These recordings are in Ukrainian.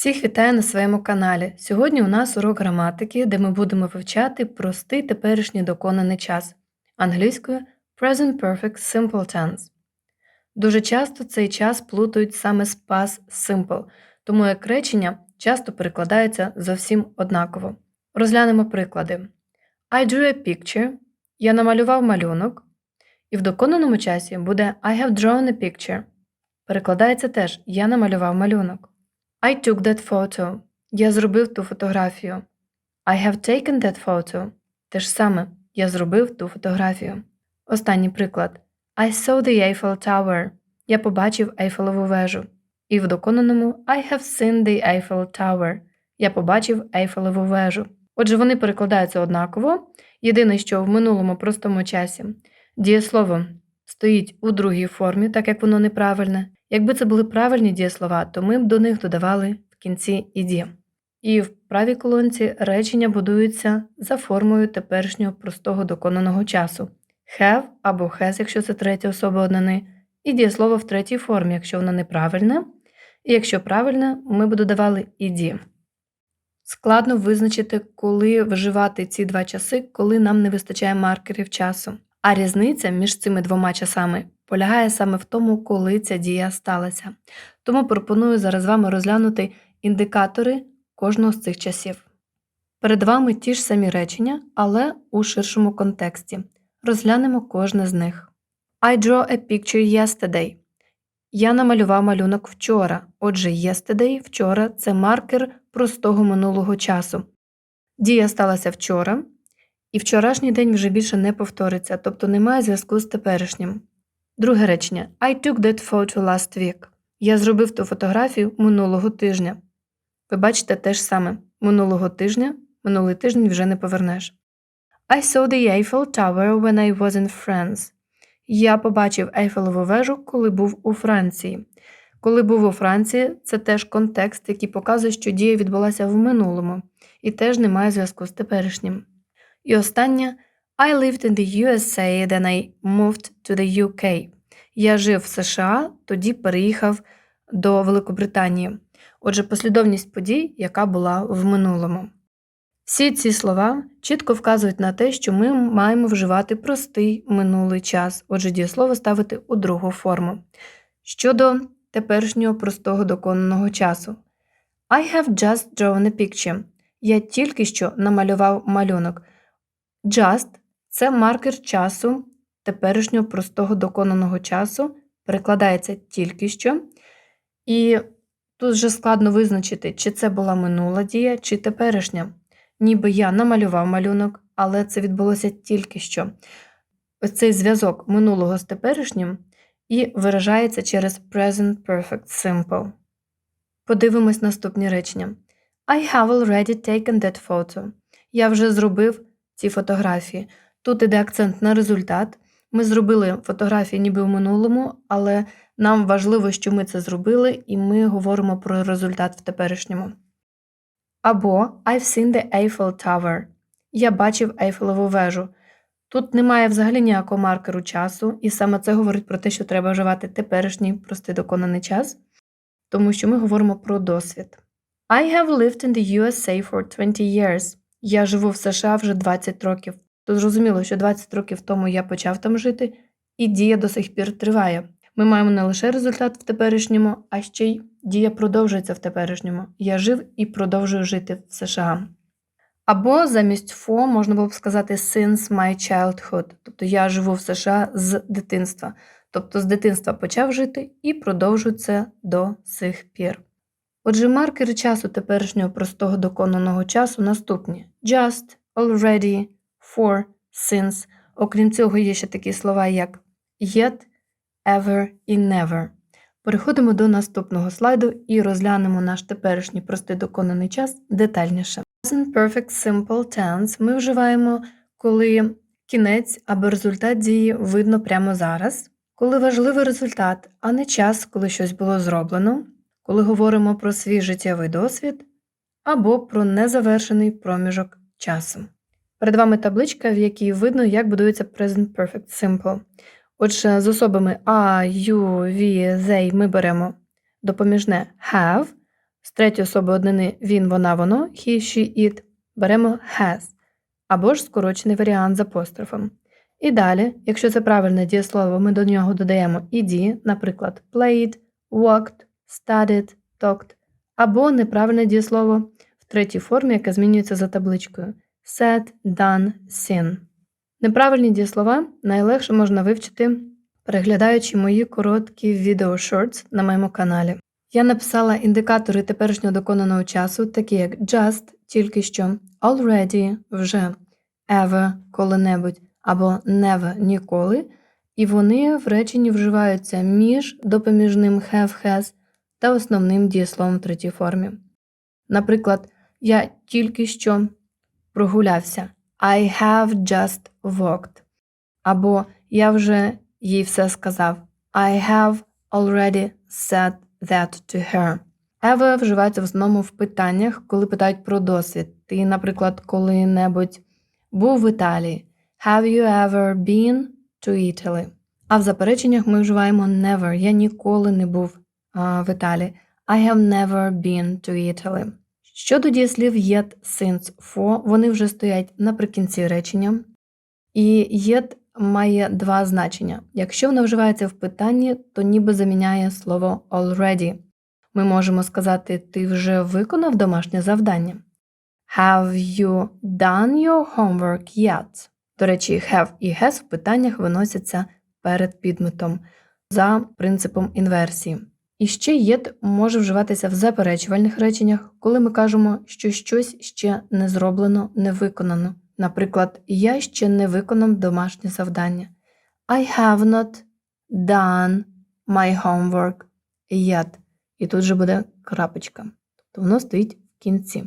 Всіх вітаю на своєму каналі. Сьогодні у нас урок граматики, де ми будемо вивчати простий теперішній доконаний час англійською Present Perfect Simple Tense. Дуже часто цей час плутають саме з past simple, тому як речення часто перекладаються зовсім однаково. Розглянемо приклади. I drew a picture. Я намалював малюнок. І в доконаному часі буде I have drawn a picture. Перекладається теж Я намалював малюнок. I took that photo. Я зробив ту фотографію. I have taken that photo. Те ж саме. Я зробив ту фотографію. Останній приклад. I saw the Eiffel Tower. Я побачив Ейфелеву вежу. І в доконаному I have seen the Eiffel Tower. Я побачив Ейфелеву вежу. Отже, вони перекладаються однаково. Єдине, що в минулому простому часі дієслово стоїть у другій формі, так як воно неправильне. Якби це були правильні дієслова, то ми б до них додавали в кінці іді. І в правій колонці речення будуються за формою теперішнього простого доконаного часу have або has, якщо це третя особа однини, і дієслово в третій формі, якщо воно неправильне, і якщо правильне, ми б додавали іді. Складно визначити, коли вживати ці два часи, коли нам не вистачає маркерів часу. А різниця між цими двома часами полягає саме в тому, коли ця дія сталася. Тому пропоную зараз вами розглянути індикатори кожного з цих часів. Перед вами ті ж самі речення, але у ширшому контексті. Розглянемо кожне з них. I draw a picture yesterday. Я намалював малюнок вчора. Отже, yesterday вчора це маркер простого минулого часу. Дія сталася вчора, і вчорашній день вже більше не повториться, тобто немає зв'язку з теперішнім. Друге речення I took that photo last week. Я зробив ту фотографію минулого тижня. Ви бачите те ж саме минулого тижня, минулий тиждень вже не повернеш. I saw the Eiffel Tower when I was in France. Я побачив Ейфелеву вежу, коли був у Франції. Коли був у Франції, це теж контекст, який показує, що дія відбулася в минулому, і теж не має зв'язку з теперішнім. І останнє I lived in the USA, then I moved to the UK. Я жив в США, тоді переїхав до Великобританії. Отже, послідовність подій, яка була в минулому. Всі ці слова чітко вказують на те, що ми маємо вживати простий минулий час, отже, дієслово ставити у другу форму. Щодо теперішнього простого доконаного часу. I have just drawn a picture. Я тільки що намалював малюнок. Just це маркер часу теперішнього простого доконаного часу, перекладається тільки що. І тут вже складно визначити, чи це була минула дія, чи теперішня. Ніби я намалював малюнок, але це відбулося тільки що. Ось цей зв'язок минулого з теперішнім і виражається через Present Perfect Simple. Подивимось наступні речення. I have already taken that photo. Я вже зробив ці фотографії. Тут іде акцент на результат. Ми зробили фотографії ніби в минулому, але нам важливо, що ми це зробили, і ми говоримо про результат в теперішньому. Або I've seen the Eiffel Tower. Я бачив Ейфелеву вежу. Тут немає взагалі ніякого маркеру часу, і саме це говорить про те, що треба вживати теперішній простий доконаний час, тому що ми говоримо про досвід. I have lived in the USA for 20 years. Я живу в США вже 20 років. То зрозуміло, що 20 років тому я почав там жити, і дія до сих пір триває. Ми маємо не лише результат в теперішньому, а ще й дія продовжується в теперішньому. Я жив і продовжую жити в США. Або замість for можна було б сказати since my childhood, тобто я живу в США з дитинства. Тобто з дитинства почав жити і продовжую це до сих пір. Отже, маркери часу теперішнього простого доконаного часу наступні: just, already, for, since. Окрім цього, є ще такі слова, як yet, ever і never. Переходимо до наступного слайду і розглянемо наш теперішній простий доконаний час детальніше. Present Perfect Simple Tense ми вживаємо, коли кінець або результат дії видно прямо зараз, коли важливий результат, а не час, коли щось було зроблено, коли говоримо про свій життєвий досвід або про незавершений проміжок часу. Перед вами табличка, в якій видно, як будується Present Perfect. Simple. Отже, з особами I, you, we, they ми беремо допоміжне have, З третьої особи однини він, вона, воно, he, she, it беремо has. Або ж скорочений варіант з апострофом. І далі, якщо це правильне дієслово, ми до нього додаємо ed, наприклад, played, walked, studied, talked, або неправильне дієслово в третій формі, яке змінюється за табличкою said, done, seen. Неправильні дієслова найлегше можна вивчити, переглядаючи мої короткі відео shorts на моєму каналі. Я написала індикатори теперішнього доконаного часу, такі як just, тільки що, already, вже, ever, коли-небудь, або never, ніколи, і вони в реченні вживаються між допоміжним have, has та основним дієсловом в третій формі. Наприклад, я тільки що прогулявся. I have just walked. Або я вже їй все сказав. I have already said that to her. Ever вживається в основному в питаннях, коли питають про досвід. Ти, наприклад, коли-небудь був в Італії. Have you ever been to Italy? А в запереченнях ми вживаємо never. Я ніколи не був а, в Італії. I have never been to Italy. Щодо дієслів yet, since, for, вони вже стоять наприкінці речення. І yet має два значення. Якщо вона вживається в питанні, то ніби заміняє слово already. Ми можемо сказати ти вже виконав домашнє завдання. Have you done your homework yet? До речі, have і has в питаннях виносяться перед підметом за принципом інверсії. І ще yet може вживатися в заперечувальних реченнях, коли ми кажемо, що щось ще не зроблено, не виконано. Наприклад, я ще не виконав домашнє завдання. I have not done my homework yet. І тут же буде крапочка. Тобто воно стоїть в кінці.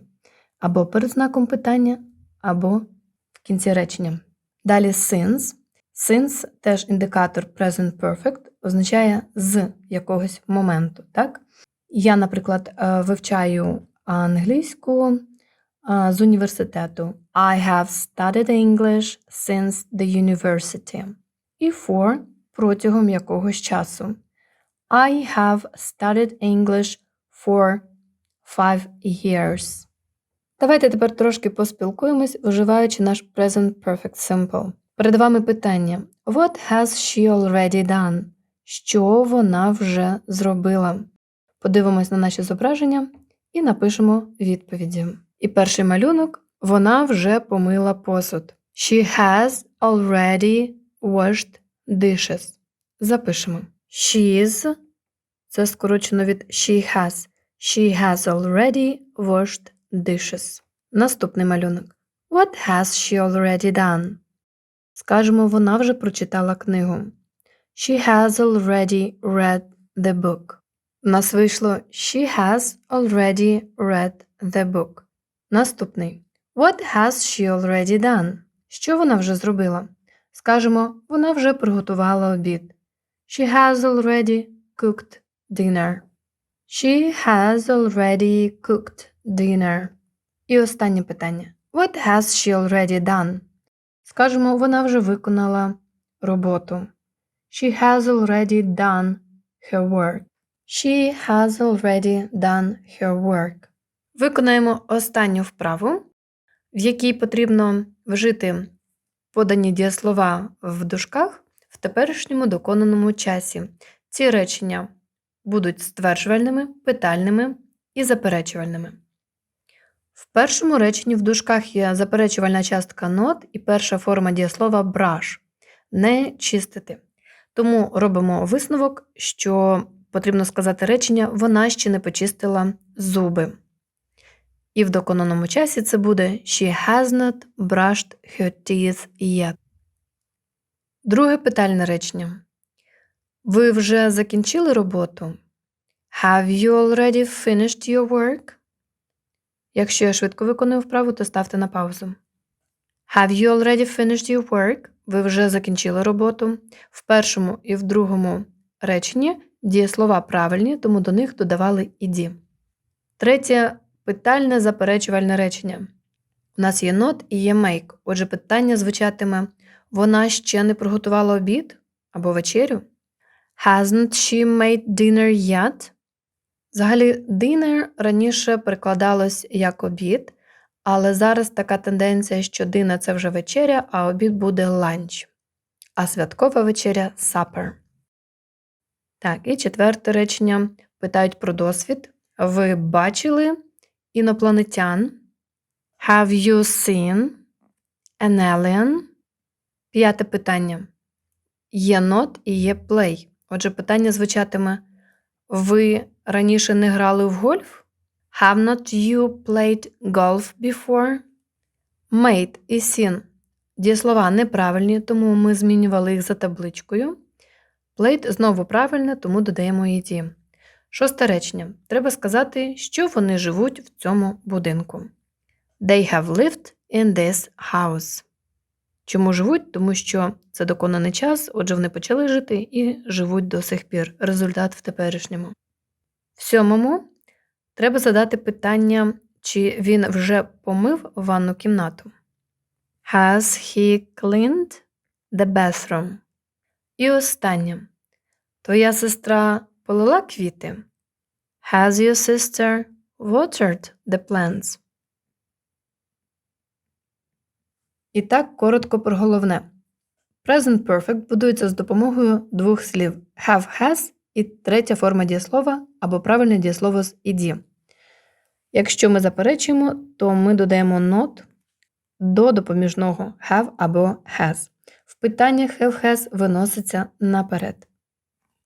Або перед знаком питання, або в кінці речення. Далі since. Since теж індикатор present perfect означає з якогось моменту. Так? Я, наприклад, е, вивчаю англійську з університету. I have studied English since the university. І for протягом якогось часу. I have studied English for five years. Давайте тепер трошки поспілкуємось, вживаючи наш present perfect simple. Перед вами питання: What has she already done? Що вона вже зробила? Подивимось на наші зображення і напишемо відповіді. І перший малюнок вона вже помила посуд. She has already washed dishes. Запишемо. She's це скорочено від she has. She has already washed dishes. Наступний малюнок. What has she already done? Скажемо, вона вже прочитала книгу. She has already read the book. У нас вийшло She has already read the book. Наступний. What has she already done? Що вона вже зробила? Скажемо, вона вже приготувала обід. She has already cooked dinner. She has already cooked dinner. І останнє питання. What has she already done? Скажемо, вона вже виконала роботу. She has already done her work. She has already done her work. Виконаємо останню вправу, в якій потрібно вжити подані дієслова в дужках в теперішньому доконаному часі. Ці речення будуть стверджувальними, питальними і заперечувальними. В першому реченні в дужках є заперечувальна частка not і перша форма дієслова brush – не чистити. Тому робимо висновок, що потрібно сказати речення вона ще не почистила зуби. І в доконаному часі це буде She has not brushed her teeth yet. Друге питальне речення. Ви вже закінчили роботу? Have you already finished your work? Якщо я швидко виконую вправу, то ставте на паузу. Have you already finished your work? Ви вже закінчили роботу. В першому і в другому реченні дієслова правильні, тому до них додавали іді. Третє питальне заперечувальне речення. У нас є not і є make. Отже, питання звучатиме: вона ще не приготувала обід або вечерю? Hasn't she made dinner yet? Взагалі, dinner раніше перекладалось як обід, але зараз така тенденція, що dinner – це вже вечеря, а обід буде lunch, а святкова вечеря supper. Так, і четверте речення. Питають про досвід. Ви бачили інопланетян? Have you seen an alien? П'яте питання. Є not і є play. Отже, питання звучатиме: Ви раніше не грали в гольф? Have not you played golf before? Made і seen. Дієслова неправильні, тому ми змінювали їх за табличкою. Played знову правильне, тому додаємо її. Шосте речення. Треба сказати, що вони живуть в цьому будинку. They have lived in this house. Чому живуть? Тому що це доконаний час, отже, вони почали жити і живуть до сих пір. Результат в теперішньому. В сьомому треба задати питання, чи він вже помив ванну кімнату. Has he cleaned the bathroom? І останнє. Твоя сестра полила квіти? Has your sister watered the plants? І так коротко про головне. Present Perfect будується з допомогою двох слів have has і третя форма дієслова або правильне дієслово з ed. Якщо ми заперечуємо, то ми додаємо not до допоміжного have або has. В питаннях have has виноситься наперед.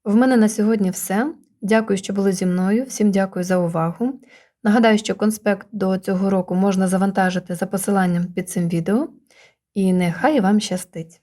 В мене на сьогодні все. Дякую, що були зі мною. Всім дякую за увагу. Нагадаю, що конспект до цього року можна завантажити за посиланням під цим відео. І нехай вам щастить!